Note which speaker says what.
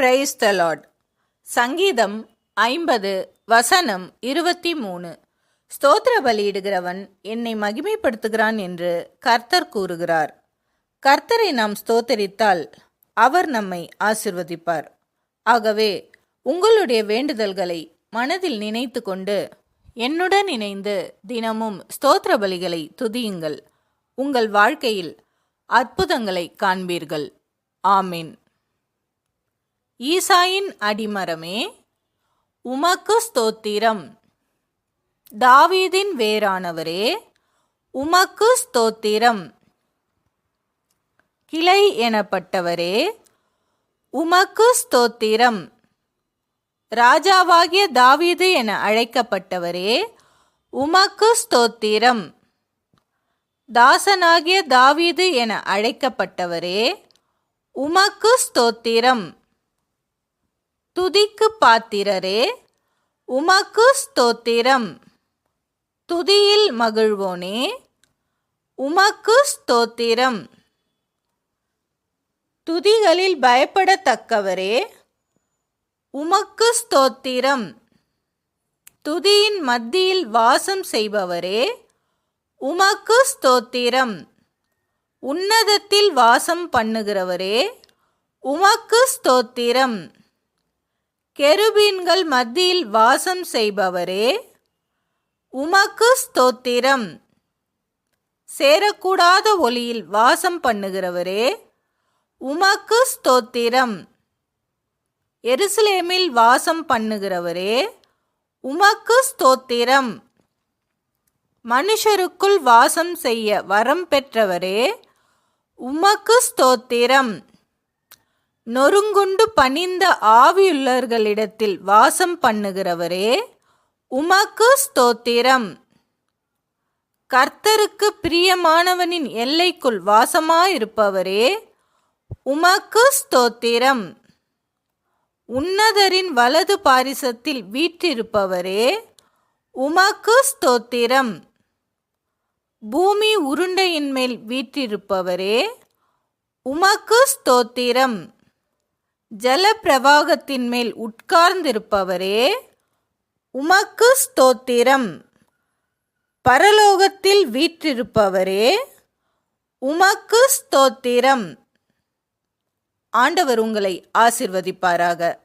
Speaker 1: Praise the Lord சங்கீதம் ஐம்பது வசனம் இருபத்தி மூணு ஸ்தோத்திர பலியிடுகிறவன் என்னை மகிமைப்படுத்துகிறான் என்று கர்த்தர் கூறுகிறார். கர்த்தரை நாம் ஸ்தோத்தரித்தால் அவர் நம்மை ஆசிர்வதிப்பார். ஆகவே உங்களுடைய வேண்டுதல்களை மனதில் நினைத்து கொண்டு என்னுடன் இணைந்து தினமும் ஸ்தோத்திர பலிகளை துதியுங்கள். உங்கள் வாழ்க்கையில் அற்புதங்களை காண்பீர்கள். ஆமீன். ஈசாயின் அடிமரமே உமக்கு ஸ்தோத்திரம். தாவீதின் வேறானவரே உமக்கு ஸ்தோத்திரம். கிளை எனப்பட்டவரே உமக்கு ஸ்தோத்திரம். ராஜாவாகிய தாவீது என அழைக்கப்பட்டவரே உமக்கு ஸ்தோத்திரம். தாசனாகிய தாவீது என அழைக்கப்பட்டவரே உமக்கு ஸ்தோத்திரம். துதிக்கு பாத்திரரே உமக்கு ஸ்தோத்திரம். துதியில் மகிழ்வோனே உமக்கு ஸ்தோத்திரம். துதிகளில் பயப்படத்தக்கவரே உமக்கு ஸ்தோத்திரம். துதியின் மத்தியில் வாசம் செய்பவரே உமக்கு ஸ்தோத்திரம். உன்னதத்தில் வாசம் பண்ணுகிறவரே உமக்கு ஸ்தோத்திரம். கெருபீன்கள் மத்தியில் வாசம் செய்பவரே உமக்கு ஸ்தோத்திரம். சேரக்கூடாத ஒளியில் வாசம் பண்ணுகிறவரே உமக்கு ஸ்தோத்திரம். எருசலேமில் வாசம் பண்ணுகிறவரே உமக்கு ஸ்தோத்திரம். மனுஷருக்குள் வாசம் செய்ய வரம் பெற்றவரே உமக்கு ஸ்தோத்திரம். நொறுங்குண்டு பணிந்த ஆவியுள்ளவர்களிடத்தில் வாசம் பண்ணுகிறவரே உமக்கு ஸ்தோத்திரம். கர்த்தருக்கு பிரியமானவனின் எல்லைக்குள் வாசமாயிருப்பவரே உமக்கு ஸ்தோத்திரம். உன்னதரின் வலது பாரிசத்தில் வீற்றிருப்பவரே உமக்கு ஸ்தோத்திரம். பூமி உருண்டையின் மேல் வீற்றிருப்பவரே உமக்கு ஸ்தோத்திரம். ஜல பிரவாகத்தின் மேல் உட்கார்ந்திருப்பவரே உமக்கு ஸ்தோத்திரம். பரலோகத்தில் வீற்றிருப்பவரே உமக்கு ஸ்தோத்திரம். ஆண்டவர் உங்களை ஆசிர்வதிப்பாராக.